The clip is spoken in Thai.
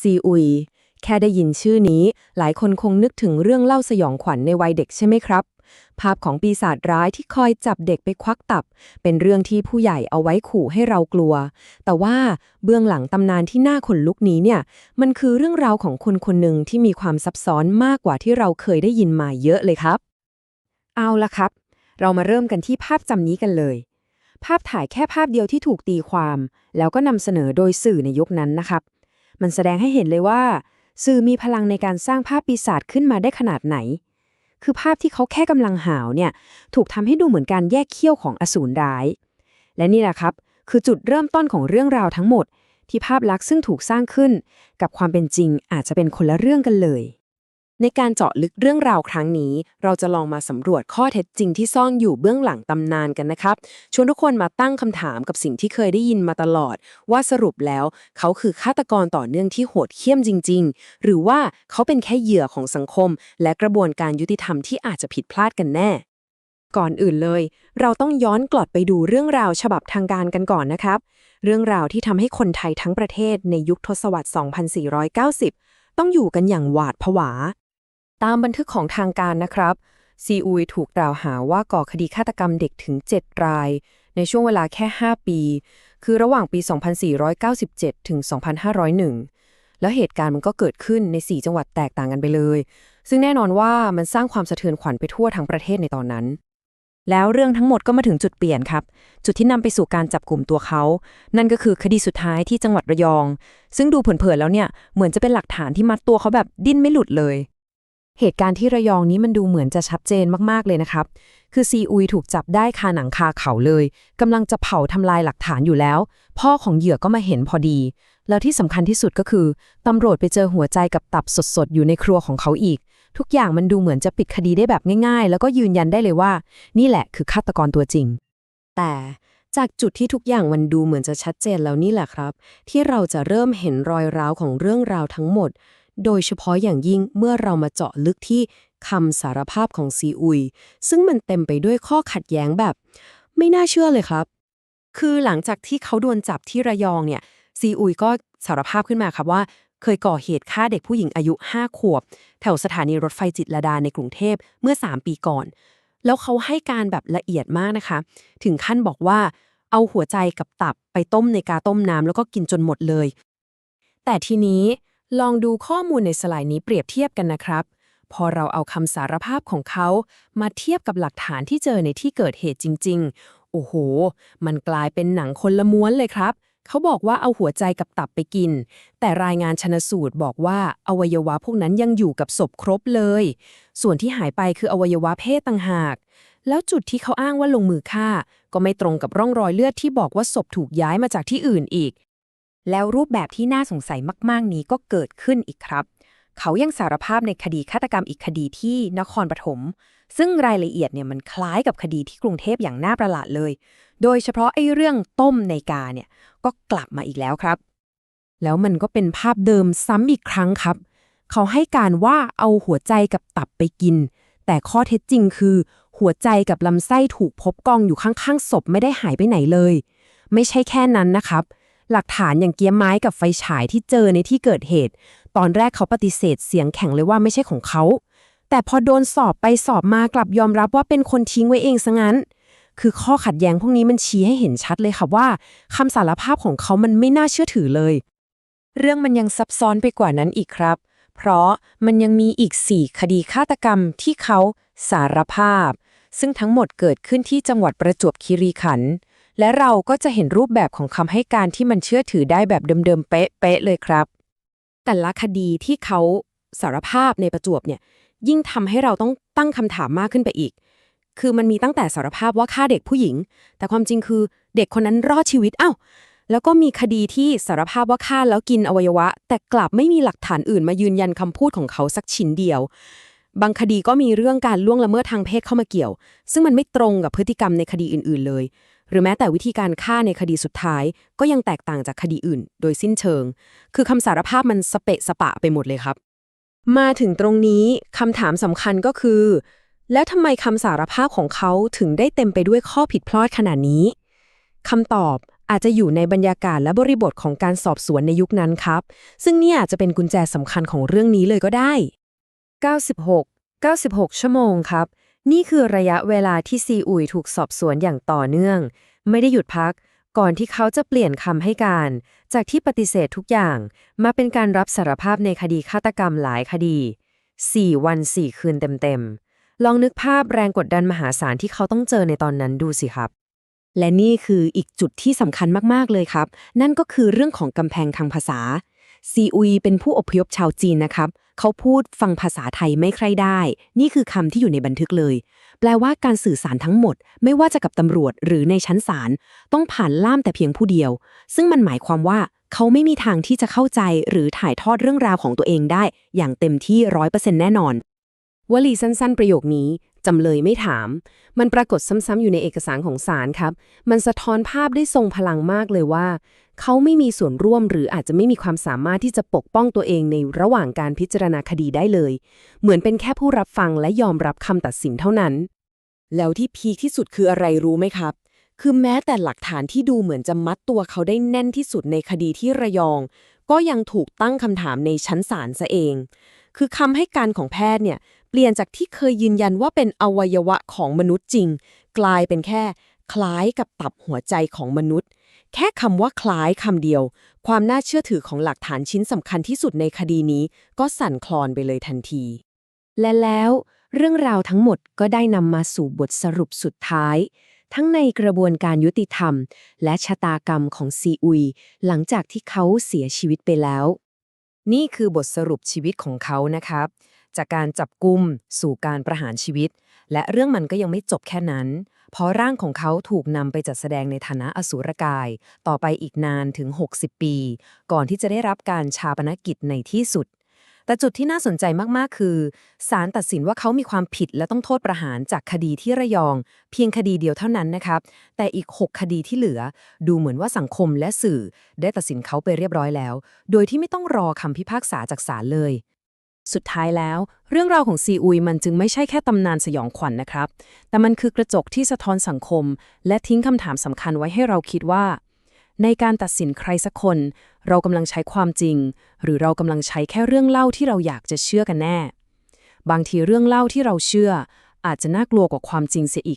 ซีอุย แค่ได้ยินชื่อนี้ หลายคนคงนึกถึงเรื่องเล่าสยองขวัญในวัยเด็กใช่ไหมครับ ภาพของปีศาจร้ายที่คอยจับเด็กไปควักตับ เป็นเรื่องที่ผู้ใหญ่เอาไว้ขู่ให้เรากลัว แต่ว่าเบื้องหลังตำนานที่น่าขนลุกนี้เนี่ย มันคือเรื่องราวของคนคนหนึ่งที่มีความซับซ้อนมากกว่าที่เราเคยได้ยินมาเยอะเลยครับ เอาละครับ เรามาเริ่มกันที่ภาพจำนี้กันเลยภาพถ่ายแค่ภาพเดียวที่ถูกตีความ แล้วก็นำเสนอโดยสื่อในยุคนั้นนะครับ มันแสดงให้เห็นเลยว่า สื่อมีพลังในการสร้างภาพปีศาจขึ้นมาได้ขนาดไหน คือภาพที่เขาแค่กำลังหาวเนี่ย ถูกทำให้ดูเหมือนการแยกเขี้ยวของอสูรร้าย และนี่แหละครับ คือจุดเริ่มต้นของเรื่องราวทั้งหมด ที่ภาพลักษณ์ซึ่งถูกสร้างขึ้น กับความเป็นจริงอาจจะเป็นคนละเรื่องกันเลย ในการเจาะลึกเรื่องราวครั้งนี้ เราจะลองมาสำรวจข้อเท็จจริงที่ซ่อนอยู่เบื้องหลังตำนานกันนะครับ ชวนทุกคนมาตั้งคำถามกับสิ่งที่เคยได้ยินมาตลอด ว่าสรุปแล้ว เขาคือฆาตกรต่อเนื่องที่โหดเหี้ยมจริง ๆ หรือว่าเขาเป็นแค่เหยื่อของสังคม และกระบวนการยุติธรรมที่อาจจะผิดพลาดกันแน่ ก่อนอื่นเลย เราต้องย้อนกลับไปดูเรื่องราวฉบับทางการกันก่อนนะครับ เรื่องราวที่ทำให้คนไทยทั้งประเทศในยุคทศวรรษ 2490 ต้องอยู่กันอย่างหวาดผวา ตามบันทึกของทางการนะครับ ซีอุยถูกกล่าวหาว่าก่อคดีฆาตกรรมเด็กถึง 7 ราย ในช่วงเวลาแค่ 5 ปี คือระหว่างปี 2497 ถึง 2501 แล้วเหตุการณ์มันก็เกิดขึ้นใน 4 จังหวัดแตกต่างกันไปเลย ซึ่งแน่นอนว่ามันสร้างความสะเทือนขวัญไปทั่วทั้งประเทศในตอนนั้นแล้วเรื่องทั้งหมดก็มาถึงจุดเปลี่ยนครับ จุดที่นำไปสู่การจับกลุ่มตัวเขา นั่นก็คือคดีสุดท้ายที่จังหวัดระยอง ซึ่งดูเผินๆแล้วเนี่ย เหมือนจะเป็นหลักฐานที่มัดตัวเขาแบบดิ้นไม่หลุดเลย เหตุการณ์ที่ระยองนี้มันดูเหมือนจะชัดเจนมากๆเลยนะครับ คือซีอุยถูกจับได้คาหนังคาเขาเลยกำลังจะเผาทำลายหลักฐานอยู่แล้ว พ่อของเหยื่อก็มาเห็นพอดี แล้วที่สำคัญที่สุดก็คือตำรวจไปเจอหัวใจกับตับสดๆ อยู่ในครัวของเขาอีก ทุกอย่างมันดูเหมือนจะปิดคดีได้แบบง่าย ๆ แล้วก็ยืนยันได้เลยว่า นี่แหละคือฆาตกรตัวจริง แต่จากจุดที่ทุกอย่างมันดูเหมือนจะชัดเจนแล้วนี่แหละครับ ที่เราจะเริ่มเห็นรอยร้าวของเรื่องราวทั้งหมด โดยเฉพาะอย่างยิ่งเมื่อเรามาเจาะลึกที่คำสารภาพของซีอุย ซึ่งมันเต็มไปด้วยข้อขัดแย้งแบบ ไม่น่าเชื่อเลยครับ คือหลังจากที่เขาโดนจับที่ระยองเนี่ยซีอุยก็สารภาพขึ้นมาครับว่า เคยก่อเหตุฆ่าเด็กผู้หญิงอายุ 5 ขวบ แถวสถานีรถไฟจิตรลดาในกรุงเทพเมื่อ 3 ปีก่อน แล้วเขาให้การแบบละเอียดมากนะคะ ถึงขั้นบอกว่าเอาหัวใจกับตับไปต้มในกาต้มน้ำแล้วก็กินจนหมดเลย แต่ทีนี้ ลองดูข้อมูลในสไลด์นี้เปรียบเทียบกันนะครับ พอเราเอาคำสารภาพของเขามาเทียบกับหลักฐานที่เจอในที่เกิดเหตุจริง ๆ โอ้โห มันกลายเป็นหนังคนละม้วนเลยครับ เขาบอกว่าเอาหัวใจกับตับไปกิน แต่รายงานชนสูตรบอกว่าอวัยวะพวกนั้นยังอยู่กับศพครบเลย ส่วนที่หายไปคืออวัยวะเพศต่างหาก แล้วจุดที่เขาอ้างว่าลงมือฆ่า ก็ไม่ตรงกับร่องรอยเลือดที่บอกว่าศพถูกย้ายมาจากที่อื่นอีก แล้วรูปแบบที่น่าสงสัยมาก ๆ นี้ก็เกิดขึ้นอีกครับ เขายังสารภาพในคดีฆาตกรรมอีกคดีที่นครปฐม ซึ่งรายละเอียดเนี่ยมันคล้ายกับคดีที่กรุงเทพอย่างน่าประหลาดเลย โดยเฉพาะไอ้เรื่องต้มในกาเนี่ยก็กลับมาอีกแล้วครับ แล้วมันก็เป็นภาพเดิมซ้ำอีกครั้งครับ เขาให้การว่าเอาหัวใจกับตับไปกิน แต่ข้อเท็จจริงคือ หัวใจกับลำไส้ถูกพบกองอยู่ข้างๆศพไม่ได้หายไปไหนเลย ไม่ใช่แค่นั้นนะครับ หลักฐานอย่างเกียร์ไม้กับไฟฉายที่เจอในที่เกิดเหตุ ตอนแรกเขาปฏิเสธเสียงแข็งเลยว่าไม่ใช่ของเขา แต่พอโดนสอบไปสอบมากลับยอมรับว่าเป็นคนทิ้งไว้เองซะงั้น คือข้อขัดแย้งพวกนี้มันชี้ให้เห็นชัดเลยค่ะว่าคำสารภาพของเขามันไม่น่าเชื่อถือเลย เรื่องมันยังซับซ้อนไปกว่านั้นอีกครับ เพราะมันยังมีอีก4คดีฆาตกรรมที่เขาสารภาพ ซึ่งทั้งหมดเกิดขึ้นที่จังหวัดประจวบคีรีขันธ์ และเราก็จะเห็นรูปแบบของคำให้การที่มันเชื่อถือได้แบบเดิมๆเป๊ะๆเลยครับ แต่ละคดีที่เขาสารภาพในประจวบเนี่ย ยิ่งทำให้เราต้องตั้งคำถามมากขึ้นไปอีก คือมันมีตั้งแต่สารภาพว่าฆ่าเด็กผู้หญิง แต่ความจริงคือเด็กคนนั้นรอดชีวิตอ้าวแล้วก็มีคดีที่สารภาพว่าฆ่าแล้วกินอวัยวะ แต่กลับไม่มีหลักฐานอื่นมายืนยันคำพูดของเขาสักชิ้นเดียว บางคดีก็มีเรื่องการล่วงละเมิดทางเพศเข้ามาเกี่ยว ซึ่งมันไม่ตรงกับพฤติกรรมในคดีอื่น ๆ เลย หรือแม้แต่วิธีการฆ่าในคดีสุดท้าย ก็ยังแตกต่างจากคดีอื่น โดยสิ้นเชิง คือคำสารภาพมันสเปะสปะไปหมดเลยครับ มาถึงตรงนี้คำถามสำคัญก็คือ แล้วทำไมคำสารภาพของเขาถึงได้เต็มไปด้วยข้อผิดพลาดขนาดนี้คำตอบอาจจะอยู่ในบรรยากาศและบริบทของการสอบสวนในยุคนั้นครับ ซึ่งนี่อาจจะเป็นกุญแจสำคัญของเรื่องนี้เลยก็ได้ 96 96 ชั่วโมงครับ นี่คือระยะเวลาที่ซีอุยถูกสอบสวนอย่างต่อเนื่อง ไม่ได้หยุดพัก ก่อนที่เขาจะเปลี่ยนคำให้การ จากที่ปฏิเสธทุกอย่าง มาเป็นการรับสารภาพในคดีฆาตกรรมหลายคดี 4 วัน 4 คืนเต็มๆ ลองนึกภาพแรงกดดันมหาศาลที่เขาต้องเจอในตอนนั้นดูสิครับ และนี่คืออีกจุดที่สำคัญมากๆเลยครับ นั่นก็คือเรื่องของกำแพงทางภาษาซีอุยเป็นผู้อพยพชาวจีนนะครับ เขาพูดฟังภาษาไทยไม่ใครได้ นี่คือคำที่อยู่ในบันทึกเลย แปลว่าการสื่อสารทั้งหมด ไม่ว่าจะกับตำรวจหรือในชั้นศาลต้องผ่านล่ามแต่เพียงผู้เดียว ซึ่งมันหมายความว่าเขาไม่มีทางที่จะเข้าใจหรือถ่ายทอดเรื่องราวของตัวเองได้ อย่างเต็มที่ร้อยเปอร์เซ็นต์แน่นอน วลีสั้นๆ ประโยคนี้ จำเลยไม่ถาม มันปรากฏซ้ำๆอยู่ในเอกสารของศาลครับ มันสะท้อนภาพได้ทรงพลังมากเลยว่า เขาไม่มีส่วนร่วมหรืออาจจะไม่มีความสามารถที่จะปกป้องตัวเองในระหว่างการพิจารณาคดีได้เลย เหมือนเป็นแค่ผู้รับฟังและยอมรับคำตัดสินเท่านั้น แล้วที่พีคที่สุดคืออะไรรู้ไหมครับ คือแม้แต่หลักฐานที่ดูเหมือนจะมัดตัวเขาได้แน่นที่สุดในคดีที่ระยอง ก็ยังถูกตั้งคำถามในชั้นศาลซะเอง คือคำให้การของแพทย์เนี่ย เปลี่ยนจากที่เคยยืนยันว่าเป็นอวัยวะของมนุษย์จริง กลายเป็นแค่ คล้ายกับตับหัวใจของมนุษย์ แค่คำว่าคล้ายคำเดียว ความน่าเชื่อถือของหลักฐานชิ้นสำคัญที่สุดในคดีนี้ ก็สั่นคลอนไปเลยทันที และแล้วเรื่องราวทั้งหมดก็ได้นำมาสู่บทสรุปสุดท้าย ทั้งในกระบวนการยุติธรรม และชะตากรรมของซีอุย หลังจากที่เขาเสียชีวิตไปแล้ว นี่คือบทสรุปชีวิตของเขานะครับ จากการจับกุมสู่การประหารชีวิต และเรื่องมันก็ยังไม่จบแค่นั้น เพราะร่างของเขาถูกนำไปจัดแสดงในฐานะอสุรกาย ต่อไปอีกนานถึง 60 ปี ก่อนที่จะได้รับการชาปนกิจในที่สุด แต่จุดที่น่าสนใจมากๆ คือศาลตัดสินว่าเขามีความผิดและต้องโทษประหารจากคดีที่ระยอง เพียงคดีเดียวเท่านั้นนะครับ แต่อีก 6 คดีที่เหลือ ดูเหมือนว่าสังคมและสื่อ ได้ตัดสินเขาไปเรียบร้อยแล้ว โดยที่ไม่ต้องรอคำพิพากษาจากศาลเลย สุดท้ายแล้ว เรื่องราวของซีอุยมันจึงไม่ใช่แค่ตำนานสยองขวัญนนะครับ แต่มันคือกระจกที่สะท้อนสังคม และทิ้งคำถามสำคัญไว้ให้เราคิดว่า ในการตัดสินใครสักคน เรากำลังใช้ความจริง หรือเรากำลังใช้แค่เรื่องเล่าที่เราอยากจะเชื่อกันแน่ บางทีเรื่องเล่าที่เราเชื่อ อาจจะน่ากลัวกว่าความจริงเสียอีก